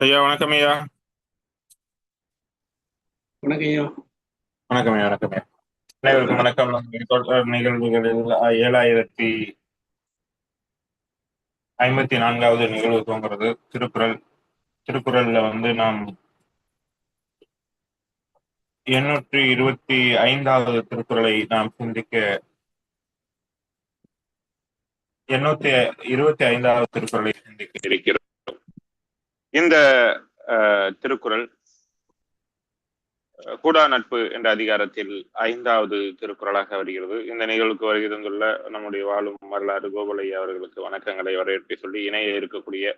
ஐயா வணக்கம் ஐயா வணக்கம் ஐயா வணக்கம் ஐயா வணக்கம் ஐயா அனைவருக்கும் வணக்கம் நிகழ்வுகளில் ஏழாயிரத்தி ஐம்பத்தி நான்காவது நிகழ்வு தோன்றது திருக்குறள் திருக்குறள்ல வந்து நாம் எண்ணூற்றி இருபத்தி ஐந்தாவது திருக்குறளை நாம் சிந்திக்க எண்ணூத்தி இருபத்தி ஐந்தாவது திருக்குறளை சிந்திக்க இருக்கிறோம் இந்த திருக்குறள் கூடா நட்பு என்ற அதிகாரத்தில் ஐந்தாவது திருக்குறளாக வருகிறது. இந்த நிகழ்வுக்கு வருகை தந்துள்ள நம்முடைய வாழும் வரலாறு கோகுலையா அவர்களுக்கு வணக்கங்களை வரவேற்பை சொல்லி இணைய இருக்கக்கூடிய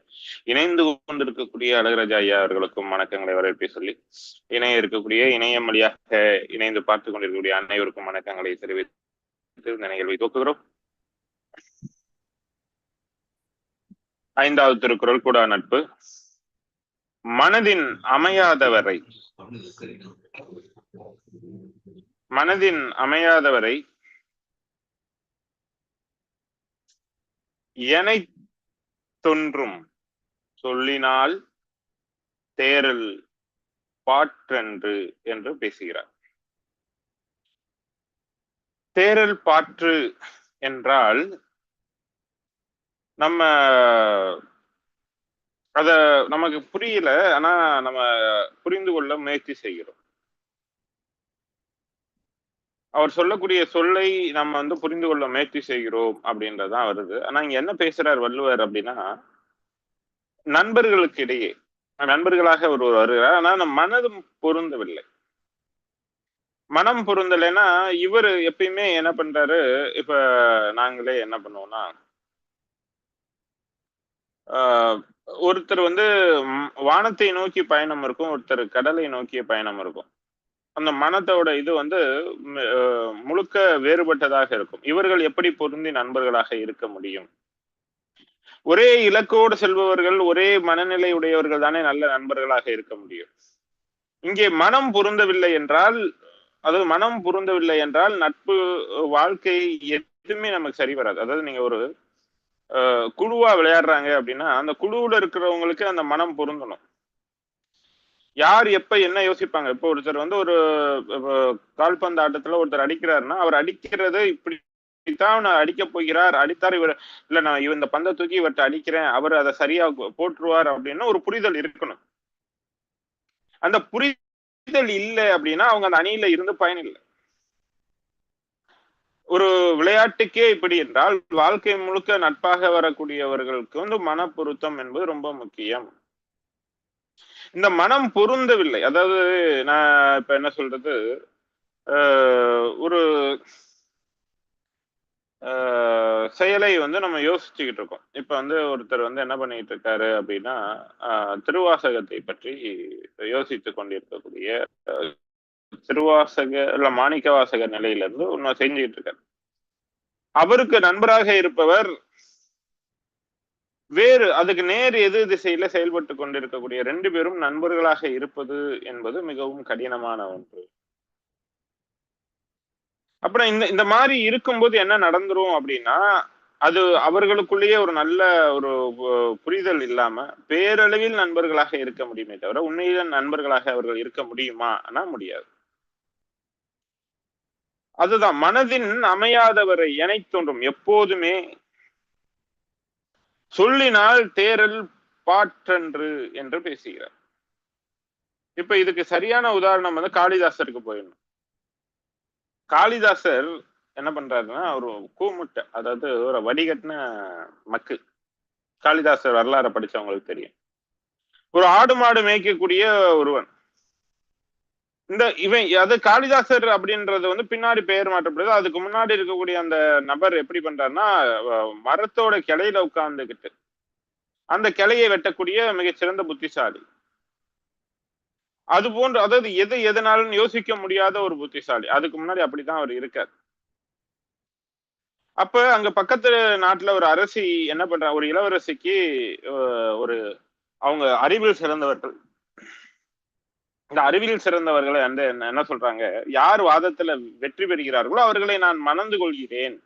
இணைந்து கொண்டிருக்கக்கூடிய அழகராஜா ஐயா அவர்களுக்கும் வணக்கங்களை வரவேற்பை சொல்லி இணைய இருக்கக்கூடிய இணையம் வழியாக இணைந்து பார்த்து கொண்டிருக்கக்கூடிய அனைவருக்கும் வணக்கங்களை தெரிவித்து இந்த நிகழ்வை துவக்குகிறோம். ஐந்தாவது திருக்குறள் கூடா நட்பு. மனதின் அமையாதவரை. மனதின் அமையாதவரை. எனை தொன்றும் சொல்லினால் தேரல் பாற்றன்று என்று பேசுகிறார். தேரல் பாற்று என்றால் நம்ம அத நமக்கு புரியல ஆனா நம்ம புரிந்து கொள்ள முயற்சி செய்கிறோம். அவர் சொல்லக்கூடிய சொல்லை நம்ம வந்து புரிந்து கொள்ள முயற்சி செய்கிறோம் அப்படின்றதுதான் வருது. ஆனா இங்க என்ன பேசுறார் வள்ளுவர் அப்படின்னா நண்பர்களுக்கு இடையே நண்பர்களாக ஒருவர் வருகிறார் ஆனா நம்ம மனதும் பொருந்தவில்லை. மனம் பொருந்தலைன்னா இவர் எப்பயுமே என்ன பண்றாரு இப்ப நாங்களே என்ன பண்ணுவோம்னா ஆஹ் ஒருத்தர் வந்து வானத்தை நோக்கி பயணம் இருக்கும் ஒருத்தர் கடலை நோக்கிய பயணம் இருக்கும். அந்த மனத்தோட இது வந்து முழுக்க வேறுபட்டதாக இருக்கும். இவர்கள் எப்படி பொருந்தி நண்பர்களாக இருக்க முடியும்? ஒரே இலக்கோடு செல்பவர்கள் ஒரே மனநிலை உடையவர்கள் தானே நல்ல நண்பர்களாக இருக்க முடியும். இங்கே மனம் பொருந்தவில்லை என்றால் அது மனம் பொருந்தவில்லை என்றால் நட்பு வாழ்க்கை எதுவுமே நமக்கு சரி வராது. அதாவது நீங்க ஒரு குழுவா விளையாடுறாங்க அப்படின்னா அந்த குழுவுல இருக்கிறவங்களுக்கு அந்த மனம் பொருந்தணும். யார் எப்ப என்ன யோசிப்பாங்க? இப்போ ஒருத்தர் வந்து ஒரு கால்பந்து ஆட்டத்துல ஒருத்தர் அடிக்கிறாருன்னா அவர் அடிக்கிறது இப்படித்தான் நான் அடிக்க போகிறார் அடித்தார் இவர் இல்ல நான் இவ- இந்த பந்தை தூக்கி இவர்கிட்ட அடிக்கிறேன் அவர் அதை சரியா போட்டுருவார் அப்படின்னு ஒரு புரிதல் இருக்கணும். அந்த புரிதல் இல்லை அப்படின்னா அவங்க அந்த அணியில இருந்து பயன் இல்லை. ஒரு விளையாட்டுக்கே இப்படி என்றால் வாழ்க்கை முழுக்க நட்பாக வரக்கூடியவர்களுக்கு வந்து மன பொருத்தம் என்பது ரொம்ப முக்கியம். இந்த மனம் பொருந்தவில்லை. அதாவது நான் இப்ப என்ன சொல்றது? ஆஹ் ஒரு ஆஹ் செயலை வந்து நம்ம யோசிச்சுக்கிட்டு இருக்கோம். இப்ப வந்து ஒருத்தர் வந்து என்ன பண்ணிட்டு இருக்காரு அப்படின்னா ஆஹ் திருவாசகத்தை பற்றி யோசித்து கொண்டிருக்கக்கூடிய திருவாசகர் இல்ல மாணிக்க வாசகர் நிலையில இருந்து ஒன்னு செஞ்சுக்கிட்டு இருக்காரு. அவருக்கு நண்பராக இருப்பவர் வேறு அதுக்கு நேர் எது திசையில செயல்பட்டு கொண்டிருக்கக்கூடிய ரெண்டு பேரும் நண்பர்களாக இருப்பது என்பது மிகவும் கடினமான ஒன்று. அப்புறம் இந்த இந்த மாதிரி இருக்கும்போது என்ன நடந்துரும் அப்படின்னா அது அவர்களுக்குள்ளேயே ஒரு நல்ல ஒரு புரிதல் இல்லாம பேரளவில் நண்பர்களாக இருக்க முடியுமே தவிர உண்மையில நண்பர்களாக அவர்கள் இருக்க முடியுமா? ஆனா முடியாது. அதுதான் மனதின் அமையாதவரை எனை தோன்றும். எப்போதுமே சொல்லினால் தேரல் பாற்றன்று என்று பேசுகிறார். இப்ப இதுக்கு சரியான உதாரணம் வந்து காளிதாசருக்கு போயிடணும். காளிதாசர் என்ன பண்றாருன்னா ஒரு கூமுட்டை அதாவது ஒரு வடிகட்டின மக்கு. காளிதாசர் வரலாறை படிச்சவங்களுக்கு தெரியும். ஒரு ஆடு மாடு மேய்க்கக்கூடிய ஒருவன். இந்த இவன் அது காளிதாசர் அப்படின்றது வந்து பின்னாடி பெயர் மாற்றப்படுது. அதுக்கு முன்னாடி இருக்கக்கூடிய அந்த நபர் எப்படி பண்றாருன்னா மரத்தோட கிளையில உட்கார்ந்துகிட்டு அந்த கிளையை வெட்டக்கூடிய மிகச்சிறந்த புத்திசாலி. அது போன்ற அதாவது எது எதனாலும் யோசிக்க முடியாத ஒரு புத்திசாலி. அதுக்கு முன்னாடி அப்படித்தான் அவர் இருக்கார். அப்ப அங்க பக்கத்து நாட்டுல ஒரு அரசி என்ன பண்றா ஒரு இளவரசிக்கு ஒரு அவங்க அறிவில் சிறந்தவர்கள். இந்த அறிவியல் சிறந்தவர்களை வந்து என்ன என்ன சொல்றாங்க? யார் வாதத்துல வெற்றி பெறுகிறார்களோ அவர்களை நான் மணந்து கொள்கிறேன்.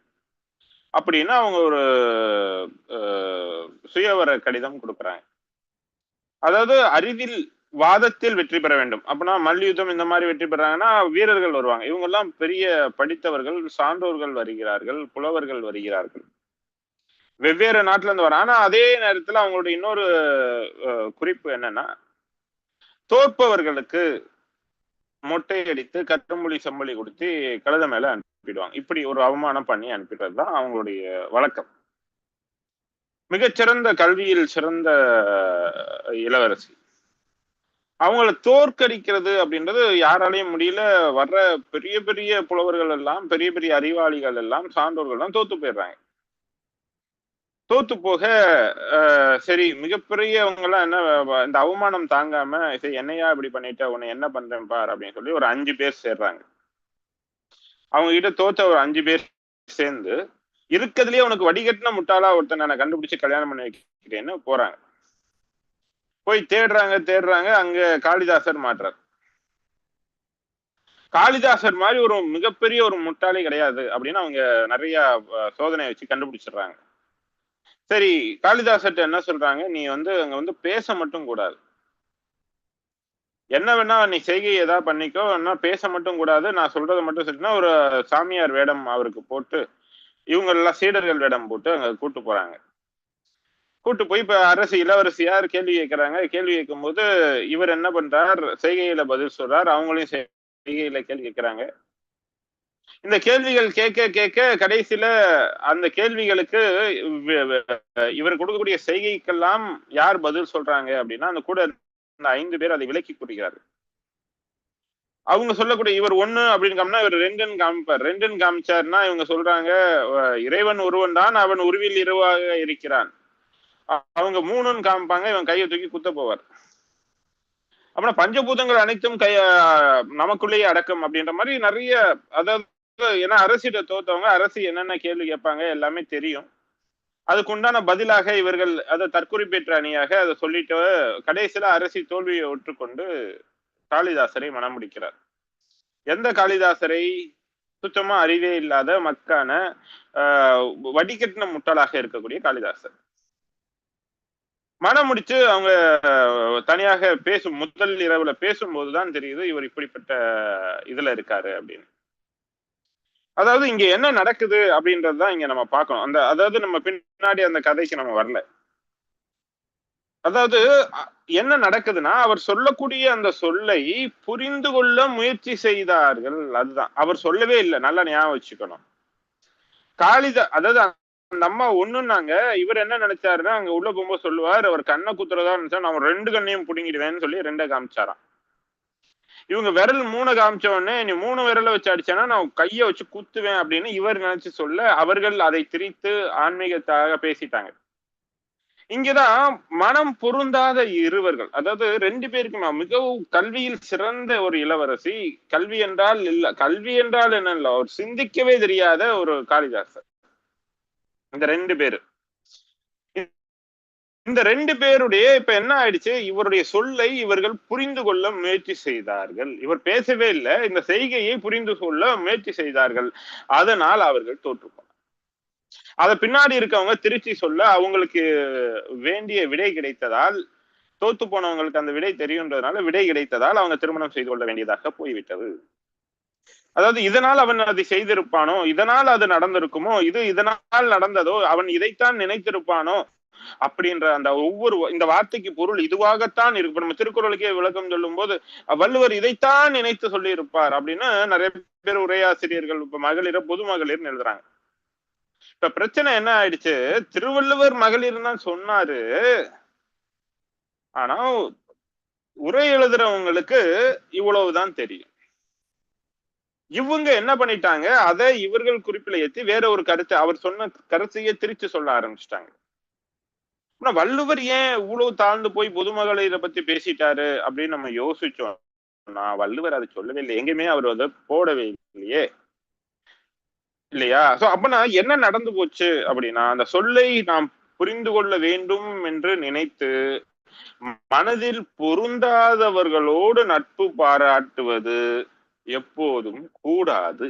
அப்படின்னு அவங்க ஒரு சுயவர கடிதம் கொடுக்குறாங்க. அதாவது அறிவில் வாதத்தில் வெற்றி பெற வேண்டும். அப்படின்னா மல்யுத்தம் இந்த மாதிரி வெற்றி பெறாங்கன்னா வீரர்கள் வருவாங்க. இவங்க எல்லாம் பெரிய படித்தவர்கள் சான்றோர்கள் வருகிறார்கள் புலவர்கள் வருகிறார்கள். வெவ்வேறு நாட்டுல இருந்து வர ஆனா அதே நேரத்துல அவங்களுடைய இன்னொரு குறிப்பு என்னன்னா தோற்பவர்களுக்கு மொட்டை அடித்து கட்டுமொழி செம்மொழி கொடுத்து கழுத மேல அனுப்பிடுவாங்க. இப்படி ஒரு அவமானம் பண்ணி அனுப்பிடுறது தான் அவங்களுடைய வழக்கம். மிகச்சிறந்த கல்வியில் சிறந்த இளவரசி. அவங்கள தோற்கடிக்கிறது அப்படின்றது யாராலையும் முடியல. வர்ற பெரிய பெரிய புலவர்கள் எல்லாம் பெரிய பெரிய அறிவாளிகள் எல்லாம் சான்றோர்கள் எல்லாம் தோத்து போயிடுறாங்க. தோத்து போக சரி மிகப்பெரிய எல்லாம் என்ன இந்த அவமானம் தாங்காம சரி என்னையா இப்படி பண்ணிட்ட உன்னை என்ன பண்றேன் பார் அப்படின்னு சொல்லி ஒரு அஞ்சு பேர் சேர்றாங்க. அவங்க கிட்ட தோத்த ஒரு அஞ்சு பேர் சேர்ந்து இருக்கிறதுலயே உனக்கு வடிகட்டின முட்டாளா ஒருத்தன் நான் கண்டுபிடிச்சு கல்யாணம் பண்ணி வைக்கிறேன்னு போறாங்க. போய் தேடுறாங்க தேடுறாங்க அங்க காளிதாசர் மாற்றார் காளிதாசர் மாதிரி ஒரு மிகப்பெரிய ஒரு முட்டாளி கிடையாது அப்படின்னு அவங்க நிறைய சோதனை வச்சு கண்டுபிடிச்சிடுறாங்க. சரி காளிதாசர்ட்ட என்ன சொல்றாங்க? நீ வந்து அங்க வந்து பேச மட்டும் கூடாது. என்ன வேணா நீ செய்கை ஏதாவது பண்ணிக்கோ. என்ன பேச மட்டும் கூடாது. நான் சொல்றதை மட்டும் சொல்லினா ஒரு சாமியார் வேடம் அவருக்கு போட்டு இவங்க எல்லாம் சீடர்கள் வேடம் போட்டு அங்க கூட்டு போறாங்க. கூட்டு போய் இப்ப அரசு இளவரசியார் கேள்வி கேட்கிறாங்க கேள்வி கேட்கும் போது இவர் என்ன பண்றார்? செய்கையில பதில் சொல்றார். அவங்களையும் செய்கையில கேள்வி கேட்கிறாங்க இந்த கேள்விகள் கேட்க கேட்க கடைசியில அந்த கேள்விகளுக்கு இவர் கொடுக்கக்கூடிய செய்கைக்கெல்லாம் யார் பதில் சொல்றாங்க அப்படின்னா அந்த கூட இந்த ஐந்து பேர் அதை விலக்கி கூறுகிறார்கள் அவங்க சொல்லக்கூடிய இவர் ஒண்ணு அப்படின்னு காமினா இவர் ரெண்டுன்னு காமிப்பார். ரெண்டுன்னு காமிச்சாருன்னா இவங்க சொல்றாங்க இறைவன் ஒருவன் தான் அவன் உருவில் இருவாக இருக்கிறான். அவங்க மூணுன்னு காமிப்பாங்க இவன் கையை தூக்கி குத்த போவார். அப்புறம் பஞ்சபூதங்கள் அனைத்தும் கை நமக்குள்ளேயே அடக்கம் அப்படின்ற மாதிரி நிறைய அதாவது ஏன்னா அரசிட்ட தோத்தவங்க அரசு என்னென்ன கேள்வி கேட்பாங்க எல்லாமே தெரியும். அதுக்குண்டான பதிலாக இவர்கள் அதை தற்குறிப்பேற்ற அணியாக அதை சொல்லிட்டு கடைசியில அரசி தோல்வியை ஒற்றுக்கொண்டு காளிதாசரை மனம் முடிக்கிறார். எந்த காளிதாசரை சுத்தமா அறிவே இல்லாத மக்கான வடிகட்டின முட்டாளாக இருக்கக்கூடிய காளிதாசர். மனம் முடிச்சு அவங்க தனியாக பேசும் முதல் இரவுல பேசும்போதுதான் தெரியுது இவர் இப்படிப்பட்ட இதுல இருக்காரு அப்படின்னு. அதாவது இங்க என்ன நடக்குது அப்படின்றதுதான் இங்க நம்ம பார்க்கணும். அந்த அதாவது நம்ம பின்னாடி அந்த கதைக்கு நம்ம வரல. அதாவது என்ன நடக்குதுன்னா அவர் சொல்லக்கூடிய அந்த சொல்லை புரிந்து கொள்ள முயற்சி செய்தார்கள். அதுதான். அவர் சொல்லவே இல்லை. நல்லா ஞாபகம் வச்சுக்கணும். காளித அதாவது அந்த அம்மா ஒண்ணுன்னாங்க. இவர் என்ன நினைச்சாருன்னா அங்க உள்ள போகும்போது சொல்லுவார் அவர் கண்ணை குத்துறதா நினைச்சா நான் ரெண்டு கண்ணையும் புடுங்கிடுவேன்னு சொல்லி ரெண்டை காமிச்சாராம். இவங்க விரல் மூணு காமிச்ச உடனே நீ மூணு விரல வச்சு அடிச்சேன்னா நான் கையை வச்சு குத்துவேன் அப்படின்னு இவர் நினைச்சு சொல்ல அவர்கள் அதை திரித்து ஆன்மீகத்தாக பேசிட்டாங்க. இங்கதான் மனம் பொருந்தாத இருவர்கள் அதாவது ரெண்டு பேருக்குமே மிகவும் கல்வியில் சிறந்த ஒரு இளவரசி கல்வி என்றால் இல்ல கல்வி என்றால் என்ன இல்ல ஒரு சிந்திக்கவே தெரியாத ஒரு காளிதாசர். இந்த ரெண்டு பேரும் இந்த ரெண்டு பேருடைய இப்ப என்ன ஆயிடுச்சு? இவருடைய சொல்லை இவர்கள் புரிந்து கொள்ள முயற்சி செய்தார்கள். இவர் பேசவே இல்லை. இந்த செய்கையை புரிந்து கொள்ள முயற்சி செய்தார்கள். அதனால் அவர்கள் தோற்று அத பின்னாடி இருக்கவங்க திருச்சி சொல்ல அவங்களுக்கு வேண்டிய விடை கிடைத்ததால் தோத்து போனவங்களுக்கு அந்த விடை தெரியுன்றதுனால விடை கிடைத்ததால் அவங்க திருமணம் செய்து கொள்ள வேண்டியதாக போய்விட்டது. அதாவது இதனால் அவன் அதை செய்திருப்பானோ? இதனால் அது நடந்திருக்குமோ? இது இதனால் நடந்ததோ? அவன் இதைத்தான் நினைத்திருப்பானோ? அப்படின்ற அந்த ஒவ்வொரு இந்த வார்த்தைக்கு பொருள் இதுவாகத்தான் இருக்கு நம்ம திருக்குறளுக்கே விளக்கம் சொல்லும் போது வள்ளுவர் இதைத்தான் நினைத்து சொல்லி இருப்பார் அப்படின்னு நிறைய பேர் உரையாசிரியர்கள் இப்ப மகளிர பொது மகளிர்னு எழுதுறாங்க. இப்ப பிரச்சனை என்ன ஆயிடுச்சு? திருவள்ளுவர் மகளிர் தான் சொன்னாரு. ஆனா உரை எழுதுறவங்களுக்கு இவ்வளவுதான் தெரியும். இவங்க என்ன பண்ணிட்டாங்க? அதை இவர்கள் குறிப்பில ஏத்தி வேற ஒரு கருத்தை அவர் சொன்ன கருத்தையே திரிச்சு சொல்ல ஆரம்பிச்சிட்டாங்க. ஆனா வள்ளுவர் ஏன் இவ்வளவு தாழ்ந்து போய் பொதுமகளிரை பத்தி பேசிட்டாரு அப்படின்னு நம்ம யோசிச்சோம். நான் வள்ளுவர் அதை சொல்லவே இல்லை. எங்கேயுமே அவர் அதை போடவே இல்லையே. இல்லையா? சோ அப்பனா என்ன நடந்து போச்சு அப்படின்னா அந்த சொல்லை நாம் புரிந்து கொள்ள வேண்டும் என்று நினைத்து மனதில் பொருந்தாதவர்களோடு நட்பு பாராட்டுவது எப்போதும் கூடாது.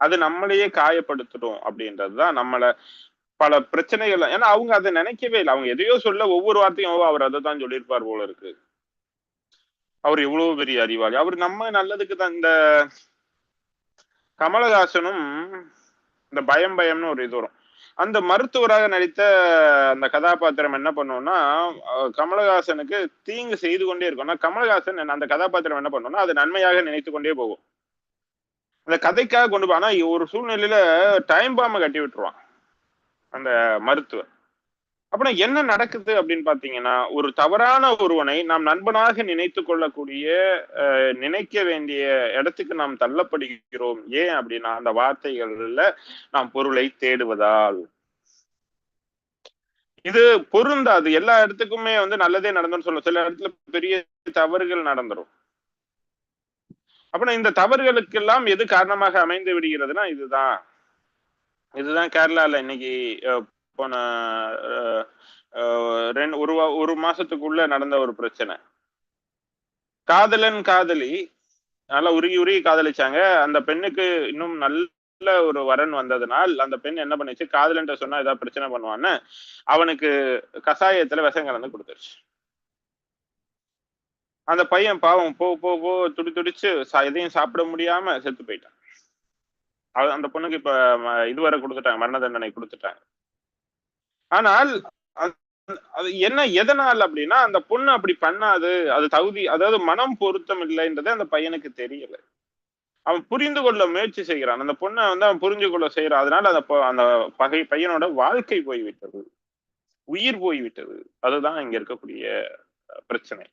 அது நம்மளையே காயப்படுத்துடும் அப்படின்றதுதான் நம்மளை பல பிரச்சனைகள் ஏன்னா அவங்க அதை நினைக்கவே இல்லை. அவங்க எதையோ சொல்ல ஒவ்வொரு வார்த்தையும் அவர் அதை தான் சொல்லியிருப்பார் போல இருக்கு. அவர் எவ்வளவு பெரிய அறிவாளி. அவர் நம்ம நல்லதுக்கு தான் இந்த கமலஹாசனும் இந்த பயம் பயம்னு ஒரு இது வரும். அந்த மருத்துவராக நடித்த அந்த கதாபாத்திரம் என்ன பண்ணுவோம்னா கமலஹாசனுக்கு தீங்கு செய்து கொண்டே இருக்கும்னா கமலஹாசன் அந்த கதாபாத்திரம் என்ன பண்ணுவோம்னா அது நன்மையாக நினைத்து கொண்டே போகும். அந்த கதைக்காக கொண்டு போனா ஒரு சூழ்நிலையில டைம் பாம்பை கட்டி விட்டுருவான். அந்த மருத்துவர். அப்படின்னா என்ன நடக்குது அப்படின்னு பாத்தீங்கன்னா ஒரு தவறான ஒருவனை நாம் நண்பனாக நினைத்து கொள்ளக்கூடிய நினைக்க வேண்டிய இடத்துக்கு நாம் தள்ளப்படுகிறோம். ஏன் அப்படின்னா அந்த வார்த்தைகள்ல நாம் பொருளை தேடுவதால். இது பொருந்தாது. எல்லா இடத்துக்குமே வந்து நல்லதே நடந்துன்னு சொல்ல சில இடத்துல பெரிய தவறுகள் நடந்துரும். அப்படின்னா இந்த தவறுகளுக்கெல்லாம் எது காரணமாக அமைந்து விடுகிறதுனா இதுதான். இதுதான் கேரளால இன்னைக்கு போன ரெண்டு ஒரு ஒரு மாசத்துக்குள்ள நடந்த ஒரு பிரச்சனை. காதலன் காதலி நல்லா உருகி உருகி காதலிச்சாங்க. அந்த பெண்ணுக்கு இன்னும் நல்ல ஒரு வரன் வந்ததுனால் அந்த பெண் என்ன பண்ணிச்சு? காதலன்ட்ட சொன்னா ஏதாவது பிரச்சனை பண்ணுவான்னு அவனுக்கு கசாயத்துல விஷம் கலந்து கொடுத்துருச்சு. அந்த பையன் பாவம் போ போ போ துடி துடிச்சு சா- எதையும் சாப்பிட முடியாம செத்து போயிட்டான். அந்த பொண்ணுக்கு இப்ப இதுவரை கொடுத்துட்டாங்க மரண தண்டனை கொடுத்துட்டாங்க. ஆனால் அது என்ன எதனால் அப்படின்னா அந்த பொண்ணு அப்படி பண்ணாது அது தகுதி அதாவது மனம் பொருத்தம் இல்லைன்றது அந்த பையனுக்கு தெரியல. அவன் புரிந்து கொள்ள முயற்சி செய்கிறான். அந்த பொண்ணை வந்து அவன் புரிஞ்சு கொள்ள செய்யறான் அதனால அந்த அந்த பகை பையனோட வாழ்க்கை போய்விட்டது. உயிர் போய்விட்டது. அதுதான் இங்க இருக்கக்கூடிய பிரச்சனை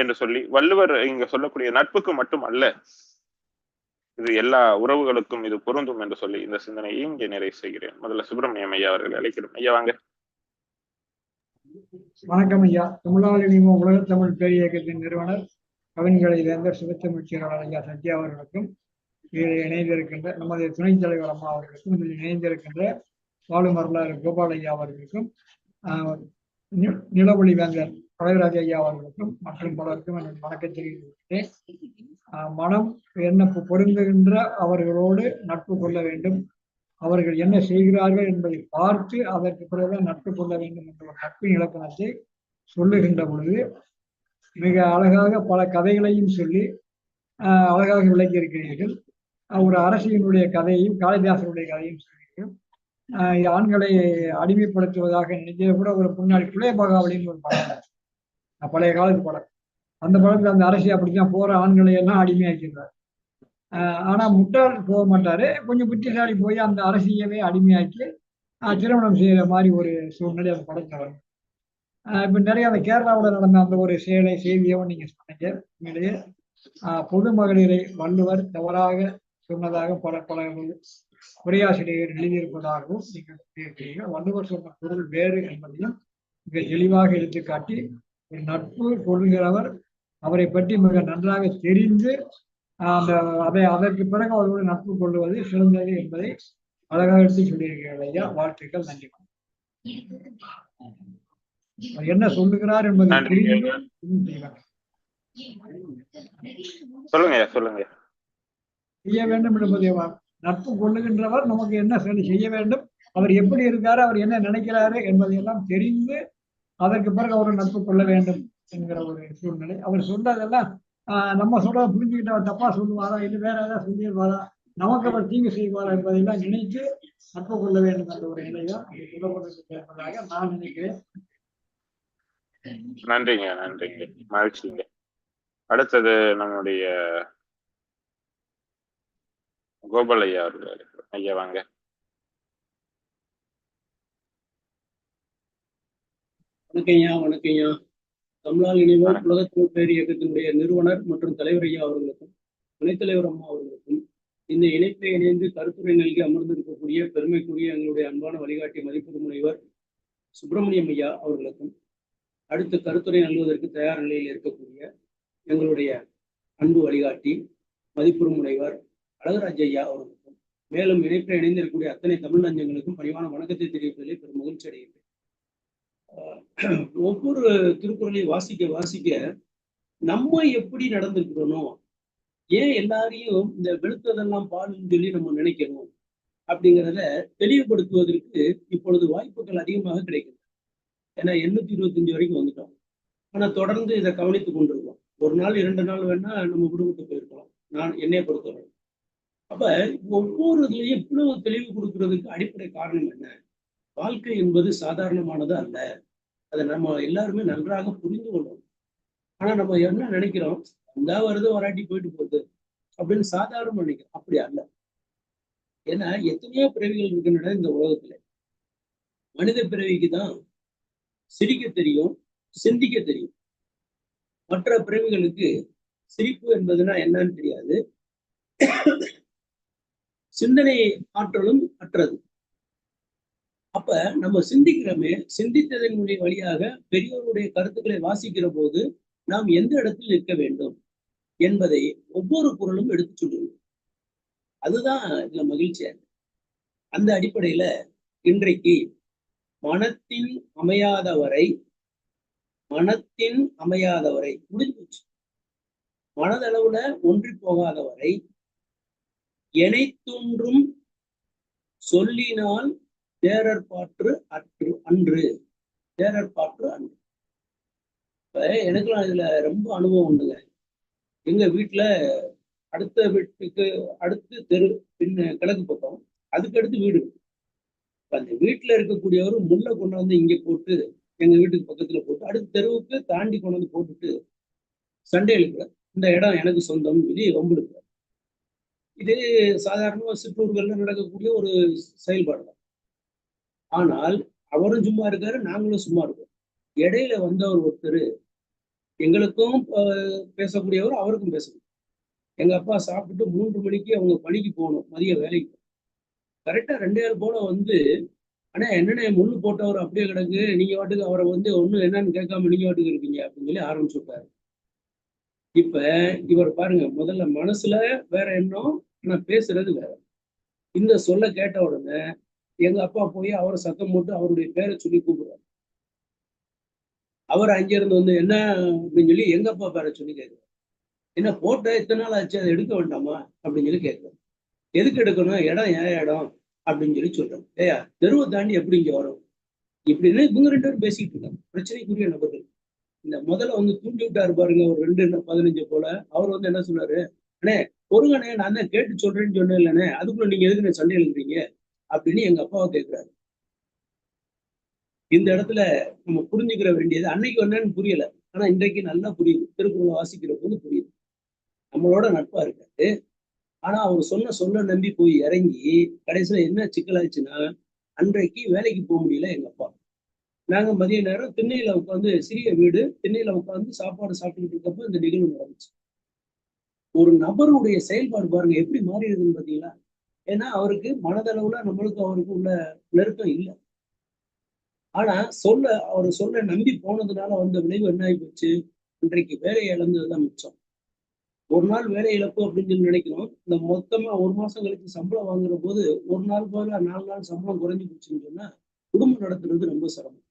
என்று சொல்லி வள்ளுவர் இங்க சொல்லக்கூடிய நட்புக்கு மட்டும் அல்ல. இது எல்லா உறவுகளுக்கும் இது பொருந்தும் என்று சொல்லி இந்த சிந்தனையை இங்கே நிறைவு செய்கிறேன். முதல்ல சுப்பிரமணியம் ஐயா அவர்கள் அழைக்கிறோம். ஐயா வாங்க. வணக்கம் ஐயா. தமிழாளினிமோ உலக தமிழ் பேர் இயக்கத்தின் நிறுவனர் கவின்களை வேந்தர் சுபத்தமிழ் செயலாளர் ஐயா சத்யா அவர்களுக்கும் இதில் இணைந்திருக்கின்ற நமது துணைத் தலைவர் அம்மா அவர்களுக்கும் இதில் இணைந்திருக்கின்ற வாழும் வரலாறு கோபால் அவர்களுக்கும் நிலவொளி வேந்தர் பழகராஜ் ஐயா அவர்களுக்கும் மற்றும் பலருக்கும் எனது வணக்கத்தை மனம் என்ன பொருந்துகின்ற அவர்களோடு நட்பு கொள்ள வேண்டும். அவர்கள் என்ன செய்கிறார்கள் என்பதை பார்த்து அதற்கு பிறகுதான் நட்பு கொள்ள வேண்டும் என்ற ஒரு நட்பின் இலக்கணத்தை சொல்லுகின்ற பொழுது மிக அழகாக பல கதைகளையும் சொல்லி ஆஹ், அழகாக விளக்கியிருக்கிறீர்கள் ஒரு அரசியனுடைய கதையையும் காளிதாசனுடைய கதையும் சொன்னீர்கள் ஆண்களை அடிமைப்படுத்துவதாக நினைச்சது கூட ஒரு முன்னாடி புளைய பகாவலின்னு ஒரு படம் பழைய காலத்து படம். அந்த படத்துல அந்த அரசி அப்படித்தான் போற ஆண்களை எல்லாம் அடிமையாக்கிடுறார். ஆனா முட்டாள் போக மாட்டாரு. கொஞ்சம் புத்திசாலி போய் அந்த அரசியவே அடிமையாக்கி திருமணம் செய்யற மாதிரி ஒரு சூழ்நிலை அந்த படத்துல வரும். இப்ப நிறைய அந்த கேரளாவில் நடந்த அந்த ஒரு செயலை செய்தியவும் நீங்க சொன்னீங்க உண்மையிலேயே. பொது மகளிரை வள்ளுவர் தவறாக சொன்னதாக பல பல உரையாசிரியர் எழுதியிருப்பதாகவும் நீங்கள் சொல்லியிருக்கிறீர்கள் வள்ளுவர் சொன்ன பொருள் வேறு என்பதையும் மிக தெளிவாக எடுத்துக்காட்டி ஒரு நட்பு கொள்கிறவர் அவரை பற்றி மிக நன்றாக தெரிந்து அந்த அதை அதற்கு பிறகு அவரோடு நட்பு கொள்வது சிறந்தது என்பதை அழகாக எடுத்து சொல்லியிருக்கிறீர்கள் ஐயா. வாழ்த்துக்கள் நன்றி. என்ன சொல்லுகிறார் என்பதை. சொல்லுங்க சொல்லுங்க. செய்ய வேண்டும் என்பதை நட்பு கொள்ளுகின்றவர். நமக்கு என்ன சொல்லி செய்ய வேண்டும்? அவர் எப்படி இருக்காரு? அவர் என்ன நினைக்கிறாரு? என்பதையெல்லாம் தெரிந்து அதற்கு பிறகு அவர் நட்பு கொள்ள வேண்டும். என்கிற ஒரு சூழ்நிலை. அவர் சொன்னதெல்லாம் ஆஹ் நம்ம சொல்றத புரிஞ்சுக்கிட்டு அவர் தப்பா சொல்லுவாரா இல்லை வேற ஏதாவது சொல்லிடுவாரா நமக்கு அவர் தீங்கு செய்வாரா என்பதையெல்லாம் நினைத்து நட்பு கொள்ள வேண்டும் என்ற ஒரு நிலைதான் என்பதாக நான் நினைக்கிறேன். நன்றிங்க நன்றிங்க. மகிழ்ச்சிங்க. அடுத்தது நம்முடைய கோபால் ஐயா அவர்கள். ஐயா வாங்க. வணக்கம்யா வணக்கம்யா. தமிழால் இணைவோர் உலகத்தமிழ் பேர் இயக்கத்தினுடைய நிறுவனர் மற்றும் தலைவர் ஐயா அவர்களுக்கும் துணைத் தலைவர் அம்மா அவர்களுக்கும் இந்த இணைப்பை இணைந்து கருத்துரை நல்கி அமர்ந்திருக்கக்கூடிய பெருமைக்குரிய எங்களுடைய அன்பான வழிகாட்டி மதிப்பு முனைவர் சுப்பிரமணியம் ஐயா அவர்களுக்கும் அடுத்து கருத்துரை நல்குவதற்கு தயார் நிலையில் இருக்கக்கூடிய எங்களுடைய அன்பு வழிகாட்டி மதிப்புறு முனைவர் அழகராஜ் ஐயா அவர்களுக்கும் மேலும் இணைப்பில் இணைந்திருக்கக்கூடிய அத்தனை தமிழ் நஞ்சங்களுக்கும் பணிவான வணக்கத்தை தெரிவிப்பதில் பெரும் மகிழ்ச்சி அடைகிறேன் ஆஹ் ஒவ்வொரு திருக்குறளையும் வாசிக்க வாசிக்க நம்ம எப்படி நடந்துக்கிறோனோ ஏன் எல்லாரையும் இந்த வெளுத்ததெல்லாம் பாலுன்னு சொல்லி நம்ம நினைக்கணும் அப்படிங்கிறத தெளிவுபடுத்துவதற்கு இப்பொழுது வாய்ப்புகள் அதிகமாக கிடைக்கிறது ஏன்னா எண்ணூத்தி இருபத்தஞ்சு வரைக்கும் வந்துட்டோம். ஆனா தொடர்ந்து இதை கவனித்துக் கொண்டிருக்கோம். ஒரு நாள் இரண்டு நாள் வேணா நம்ம விடுபட்டு போயிருக்கலாம். நான் என்னைய பொறுத்தவரை. அப்ப ஒவ்வொரு இதுலயும் இவ்வளவு தெளிவு கொடுக்கறதுக்கு அடிப்படை காரணம் என்ன? வாழ்க்கை என்பது சாதாரணமானது அல்ல. அதை நம்ம எல்லாருமே நன்றாக புரிந்து கொள்ளணும் ஆனா நம்ம என்ன நினைக்கிறோம்? வந்தா வருது வராட்டி போயிட்டு போகுது அப்படின்னு சாதாரண நினைக்கிறோம் அப்படி அல்ல. ஏன்னா எத்தனையோ பிறவிகள் இருக்கின்றன இந்த உலகத்துல. மனித பிறவிக்கு தான் சிரிக்க தெரியும் சிந்திக்க தெரியும். மற்ற பிறவிகளுக்கு சிரிப்பு என்பதுனா என்னன்னு தெரியாது. சிந்தனை ஆற்றலும் அற்றது. அப்ப நம்ம சிந்திக்கிறோமே சிந்தித்ததன் வழியாக பெரியோருடைய கருத்துக்களை வாசிக்கிற போது நாம் எந்த இடத்தில் நிற்க வேண்டும் என்பதை ஒவ்வொரு குரலும் எடுத்து சொல்லுவோம் அதுதான் இதுல மகிழ்ச்சியா அந்த அடிப்படையில இன்றைக்கு மனத்தின் அமையாதவரை மனத்தின் அமையாதவரை முடிஞ்சு போச்சு. மனதளவுல ஒன்றி போகாதவரை எனைத்தொன்றும் சொல்லினால் தேரற்பாற்று அற்று அன்று. தேரற்பாற்று அன்று. இப்போ எனக்குலாம் இதில் ரொம்ப அனுபவம் உண்டுங்க. எங்க வீட்டுல அடுத்த வீட்டுக்கு அடுத்து தெரு பின்ன கிழக்கு பக்கம் அதுக்கு அடுத்து வீடு. இருக்கு. அந்த வீட்டுல இருக்கக்கூடியவர் முல்லை கொண்டு வந்து இங்க போட்டு எங்க வீட்டுக்கு பக்கத்துல போட்டு அடுத்த தெருவுக்கு தாண்டி கொண்டு வந்து போட்டுட்டு சண்டை எழுக்கிறார் இந்த இடம் எனக்கு சொந்தம் இது ரொம்ப இது சாதாரணமா சிற்றூர்கள்ல நடக்கக்கூடிய ஒரு செயல்பாடு தான் ஆனால் அவரும் சும்மா இருக்காரு நாங்களும் சும்மா இருக்கோம். இடையில வந்தவர் ஒருத்தர் எங்களுக்கும் பேசக்கூடியவர் அவருக்கும் பேசணும் எங்க அப்பா சாப்பிட்டுட்டு மூன்று மணிக்கு அவங்க பணிக்கு போகணும் மதிய வேலைக்கு கரெக்டா ரெண்டு நாள் போல வந்து ஆனா என்னென்ன முள்ளு போட்டவர் அப்படியே கிடக்கு நீங்க வாட்டுக்கு அவரை வந்து ஒன்றும் என்னன்னு கேட்காம நீங்க வாட்டுக்கு இருக்கீங்க அப்படின்னு சொல்லி ஆரம்பிச்சு விட்டாரு இப்ப இவர் பாருங்க முதல்ல மனசுல வேற எண்ணம் ஆனா பேசுறது வேற. இந்த சொல்ல கேட்ட உடனே எங்க அப்பா போய் அவரை சத்தம் போட்டு அவருடைய பேரை சொல்லி கூப்பிடுறாரு. அவர் அங்கிருந்து வந்து என்ன? அப்படின்னு சொல்லி எங்க அப்பா பேரை சொல்லி கேட்கிறார். என்ன போட்டோ எத்தனை நாள் ஆச்சு? அதை எடுக்க வேண்டாமா? அப்படின்னு சொல்லி கேட்கிறேன் எதுக்கு எடுக்கணும்? இடம் ஏன் இடம்? அப்படின்னு சொல்லி சொல்றேன் ஏயா தெருவை தாண்டி எப்படி இங்க வரும்? இப்படின்னு இவங்க ரெண்டு பேரும் பேசிட்டு இருக்காங்க. பிரச்சனைக்குரிய நபர்கள். இந்த முதல்ல வந்து தூண்டி விட்டாரு பாருங்க ஒரு ரெண்டு பதினஞ்சு போல. அவர் வந்து என்ன சொன்னாரு? அண்ணே பொறுங்கண்ணே நான் தான் கேட்டு சொல்றேன்னு சொன்னேன் இல்லைண்ணே அதுக்குள்ள நீங்க எதுக்கு நான் சண்டை எழுதுறீங்க அப்படின்னு எங்க அப்பாவை கேட்கிறாரு இந்த இடத்துல நம்ம புரிஞ்சுக்கிற வேண்டியது அன்னைக்கு என்னன்னு புரியல. ஆனா இன்றைக்கு நல்லா புரியுது. திருக்குறள் வாசிக்கிற போது புரியுது. நம்மளோட நட்பா இருக்காரு. ஆனா அவர் சொன்ன சொல்ல நம்பி போய் இறங்கி கடைசியில என்ன சிக்கலாச்சுன்னா அன்றைக்கு வேலைக்கு போக முடியல எங்க அப்பா. நாங்க மதிய நேரம் திண்ணையில உட்காந்து சிறிய வீடு திண்ணையில உட்காந்து சாப்பாடு சாப்பிட்டுக்கிட்டு இருக்கப்போ இந்த நிகழ்வு நடந்துச்சு. ஒரு நபருடைய செயல்பாடு பாருங்க எப்படி மாறிடுதுன்னு பாத்தீங்களா? ஏன்னா அவருக்கு மனதளவுல நம்மளுக்கு அவருக்கு உள்ள நெருக்கம் இல்லை. ஆனா சொல்ல அவர் சொல்ல நம்பி போனதுனால வந்த விளைவு என்ன ஆகி போச்சு? இன்றைக்கு வேலையை இழந்ததுதான் மிச்சம். ஒரு நாள் வேலை இழப்பு அப்படின்னு சொல்லி நினைக்கிறோம். இந்த மொத்தமா ஒரு மாசம் கழிச்சு சம்பளம் வாங்குற போது ஒரு நாள் போல நாலு நாள் சம்பளம் குறைஞ்சு போச்சுன்னு சொன்னா குடும்பம் நடத்துறது ரொம்ப சிரமம்.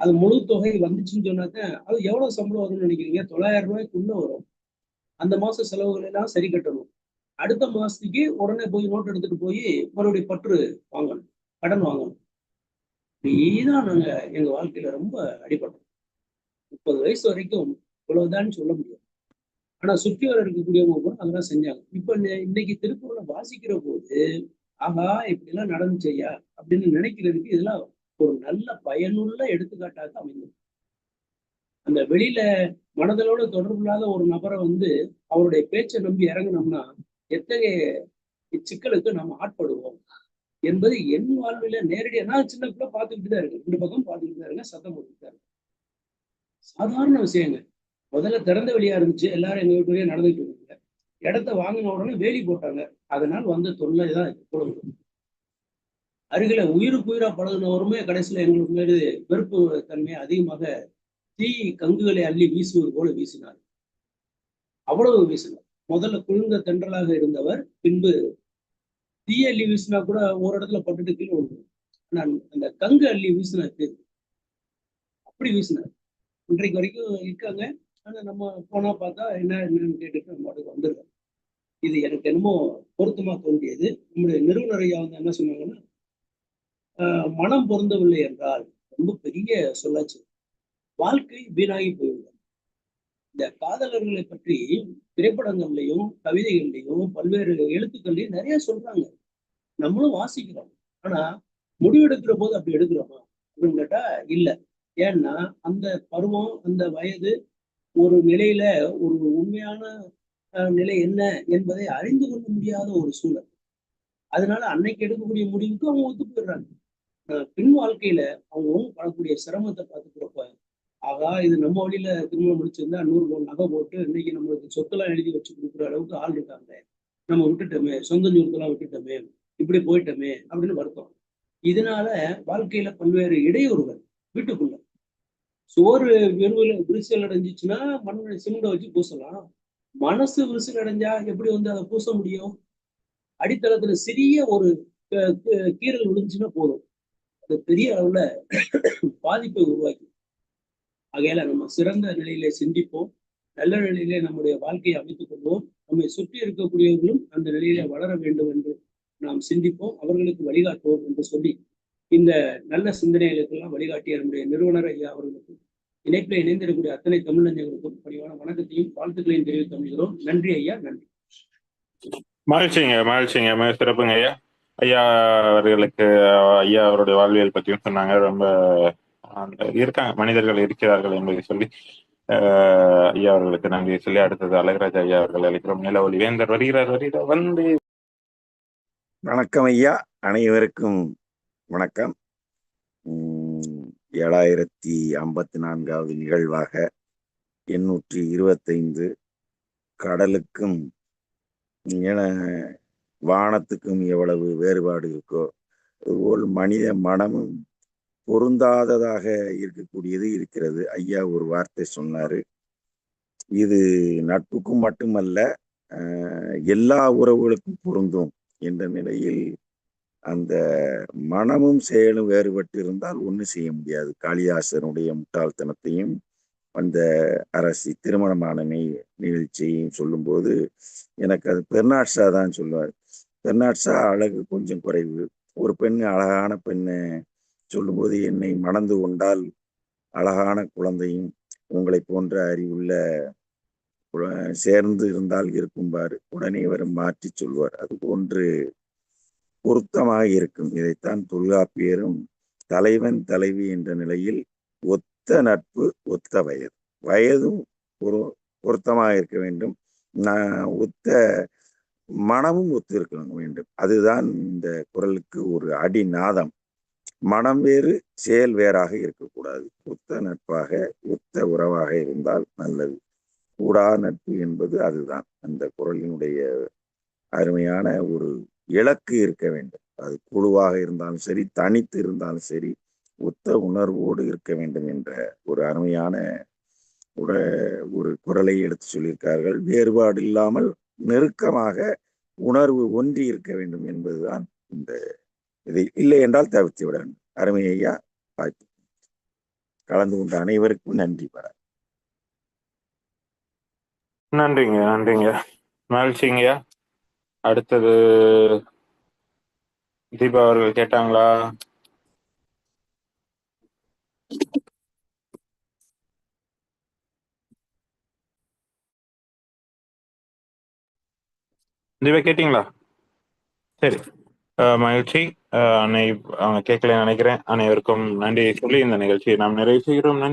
அது முழு தொகை வந்துச்சுன்னு சொன்னாக்க அது எவ்வளவு சம்பளம் வரும்னு நினைக்கிறீங்க? தொள்ளாயிரம் ரூபாய்க்குள்ள வரும். அந்த மாச செலவுகள் எல்லாம் சரி கட்டணும். அடுத்த மாசத்துக்கு உடனே போய் நோட் எடுத்துட்டு போய் மறுபடியும் பற்று வாங்கணும் கடன் வாங்கணும். இதுதான் நாங்க எங்க வாழ்க்கையில ரொம்ப அடிபட்டோம். முப்பது வயசு வரைக்கும் இவ்வளவுதான் சொல்ல முடியும் ஆனா சுற்றி வர இருக்கக்கூடியவங்க கூட அதெல்லாம் செஞ்சாங்க. இப்ப இன்னைக்கு திருக்குறளை வாசிக்கிற போது ஆகா இப்படி எல்லாம் நடந்துச்சையா அப்படின்னு நினைக்கிறதுக்கு இதெல்லாம் ஒரு நல்ல பயனுள்ள எடுத்துக்காட்டாக அமைந்தது. அந்த வெளியில மனதளோட தொடர்பில்லாத ஒரு நபரை வந்து அவருடைய பேச்சை நம்பி இறங்கினோம்னா எத்தகைய இச்சிக்கலுக்கு நம்ம ஆட்படுவோம் என்பது என் வாழ்வில நேரடியாக நான் சின்ன பிள்ளை பார்த்துக்கிட்டு தான் இருக்கேன். ரெண்டு பக்கம் பார்த்துக்கிட்டு தான் இருக்கேன் சத்தம் போட்டுக்கிட்டு தான் இருக்கேன். சாதாரண விஷயங்க முதல்ல திறந்த வெளியா இருந்துச்சு. எல்லாரும் எங்க வீட்டு வழியா நடந்துட்டு இருந்தாங்க இடத்த வாங்கின உடனே வேலி போட்டாங்க. அதனால் வந்த தொல்லை தான் இது. அருகில உயிருக்கு உயிரா பழகினவருமே கடைசியில எங்களுக்கு மேலே வெறுப்பு தன்மை அதிகமாக தீ கங்குகளை அள்ளி வீசுவது போல வீசினார் அவ்வளவு வீசினார் முதல்ல குழுங்க தென்றலாக இருந்தவர் பின்பு தீய அள்ளி வீசினா கூட ஒரு இடத்துல பட்டுட்டு கீழே விழுந்துரும். ஆனா அந்த கங்கு அள்ளி வீசினாரு அப்படி வீசினார். இன்றைக்கு வரைக்கும் இருக்காங்க. ஆனா நம்ம போனா பார்த்தா என்ன என்னன்னு கேட்டுட்டு நம்ம பாட்டுக்கு வந்துடுறோம். இது எனக்கு என்னமோ பொருத்தமா தோன்றியது. நம்முடைய நிறுவனர் ஐயா வந்து என்ன சொன்னாங்கன்னா ஆஹ் மனம் பொருந்தவில்லை என்றால் ரொம்ப பெரிய சொல்லாச்சு. வாழ்க்கை வீணாகி போயிடும் இந்த காதலர்களை பற்றி திரைப்படங்கள்லையும் கவிதைகள்லையும் பல்வேறு எழுத்துக்கள்லையும் நிறைய சொல்றாங்க. நம்மளும் வாசிக்கிறோம். ஆனா முடிவெடுக்கிற போது அப்படி எடுக்கிறோமா? அப்படின்னு கேட்டா இல்ல. ஏன்னா அந்த பருவம் அந்த வயது ஒரு நிலையில ஒரு உண்மையான நிலை என்ன என்பதை அறிந்து கொள்ள முடியாத ஒரு சூழல். அதனால அன்னைக்கு எடுக்கக்கூடிய முடிவுக்கு அவங்க ஒத்து போயிடுறாங்க. பின் வாழ்க்கையில அவங்க படக்கூடிய சிரமத்தை பார்த்துக்கிறப்ப ஆகா இது நம்ம வழியில திருமணம் முடிச்சிருந்தா நூறு பவுன் நகை போட்டு இன்னைக்கு நம்மளுக்கு சொத்தெல்லாம் எழுதி வச்சு கொடுக்குற அளவுக்கு ஆள் இருக்காங்க நம்ம விட்டுட்டோமே சொந்த சொத்தெல்லாம் விட்டுட்டோமே இப்படி போயிட்டோமே அப்படின்னு வருத்தம். இதனால வாழ்க்கையில பல்வேறு இடையூறுகள் வீட்டுக்குள்ள. சோறு வெறுவில் விரிசல் அடைஞ்சிச்சுன்னா மண் சிமெண்ட வச்சு பூசலாம். மனசு விரிசல் அடைஞ்சா எப்படி வந்து அதை பூச முடியும்? அடித்தளத்துல சிறிய ஒரு கீரல் கீறல் விழுந்துச்சுன்னா போதும். அது பெரிய அளவுல பாதிப்பை உருவாக்கி ஆகையால நம்ம சிறந்த நிலையிலே சிந்திப்போம். நல்ல நிலையிலே நம்முடைய வாழ்க்கையை அமைத்துக் கொள்வோம். நம்மை சுற்றி இருக்கக்கூடியவர்களும் அந்த நிலையில வளர வேண்டும் என்று நாம் சிந்திப்போம். அவர்களுக்கு வழிகாட்டுவோம் என்று சொல்லி இந்த நல்ல சிந்தனைகளுக்கெல்லாம் வழிகாட்டிய நம்முடைய நிறுவனர் ஐயா அவர்களுக்கும் இணைப்பில் இணைந்திருக்கக்கூடிய அத்தனை தமிழஞ்சங்களுக்கும் பணிவான வணக்கத்தையும் வாழ்த்துக்களையும் தெரிவித்து அமைகிறோம் நன்றி ஐயா நன்றி. மகிழ்ச்சிங்க மகிழ்ச்சிங்க. மிக சிறப்புங்க ஐயா. ஐயா அவர்களுக்கு ஐயா அவருடைய வாழ்வியல் பற்றியும் சொன்னாங்க. ரொம்ப இருக்காங்க. மனிதர்கள் இருக்கிறார்கள் என்பதை சொல்லி அஹ், ஐயா அவர்களுக்கு நன்றி சொல்லி அடுத்தது அழகராஜ் ஐயா அவர்கள் அழைக்கிறோம். நிலவொலி வேந்தர் வருகிறார் வருகிறார் வந்து. வணக்கம் ஐயா. அனைவருக்கும் வணக்கம். உம், ஏழாயிரத்தி ஐம்பத்தி நான்காவது நிகழ்வாக எண்ணூற்றி இருபத்தைந்து கடலுக்கும் என வானத்துக்கும் எவ்வளவு வேறுபாடு இருக்கோ அதுபோல் மனித மனமும் பொருந்தாததாக இருக்கக்கூடியது இருக்கிறது. ஐயா ஒரு வார்த்தை சொன்னாரு. இது நட்புக்கும் மட்டுமல்ல எல்லா உறவுகளுக்கும் பொருந்தும் என்ற நிலையில் அந்த மனமும் செயலும் வேறுபட்டு இருந்தால் ஒன்றும் செய்ய முடியாது. காளிதாசனுடைய முட்டாள்தனத்தையும் அந்த அரசி திருமணமான நிகழ்ச்சியையும் சொல்லும்போது எனக்கு அது பெர்னாட்ஷா தான் சொல்லுவார். பெர்னாட்ஷா அழகு கொஞ்சம் குறைவு. ஒரு பெண் அழகான பெண்ணை சொல்லும்போது என்னை மணந்து கொண்டால் அழகான குழந்தையும் உங்களை போன்ற அறிவுள்ள சேர்ந்து இருந்தால் இருக்கும்பாரு உடனே அவர் மாற்றி சொல்வார். அது போன்று பொருத்தமாக இருக்கும். இதைத்தான் தொல்காப்பியரும் தலைவன் தலைவி என்ற நிலையில் ஒத்த நட்பு ஒத்த வயது. வயதும் ஒரு பொருத்தமாக இருக்க வேண்டும். நான் ஒத்த மனமும் ஒத்து இருக்க வேண்டும். அதுதான் இந்த குரலுக்கு ஒரு அடிநாதம். மனம் வேறு செயல் வேறாக இருக்கக்கூடாது. ஒத்த நட்பாக ஒத்த உறவாக இருந்தால் நல்லது. கூடா நட்பு என்பது அதுதான். அந்த குரலினுடைய அருமையான ஒரு இலக்கு இருக்க வேண்டும். அது குழுவாக இருந்தாலும் சரி தனித்து இருந்தாலும் சரி ஒத்த உணர்வோடு இருக்க வேண்டும் என்ற ஒரு அருமையான ஒரு ஒரு குரலை எடுத்து சொல்லியிருக்கார்கள். வேறுபாடு இல்லாமல் நெருக்கமாக உணர்வு ஒன்றி இருக்க வேண்டும் என்பதுதான் இந்த இது இல்லை என்றால் தவிர்த்து விட வேண்டும். அருமை ஐயா வாய்ப்பு. கலந்து கொண்ட அனைவருக்கும் நன்றி பர நன்றிங்க நன்றிங்க. மகிழ்ச்சிங்கய்யா அடுத்தது தீபா அவர்கள் கேட்டாங்களா? தீபா கேட்டீங்களா? சரி. மகிழ்ச்சி. அஹ் அன்னை அவங்க கேட்கல நினைக்கிறேன். அனைவருக்கும் நன்றி சொல்லி இந்த நிகழ்ச்சியை நாம் நிறைவு செய்கிறோம். நன்றி.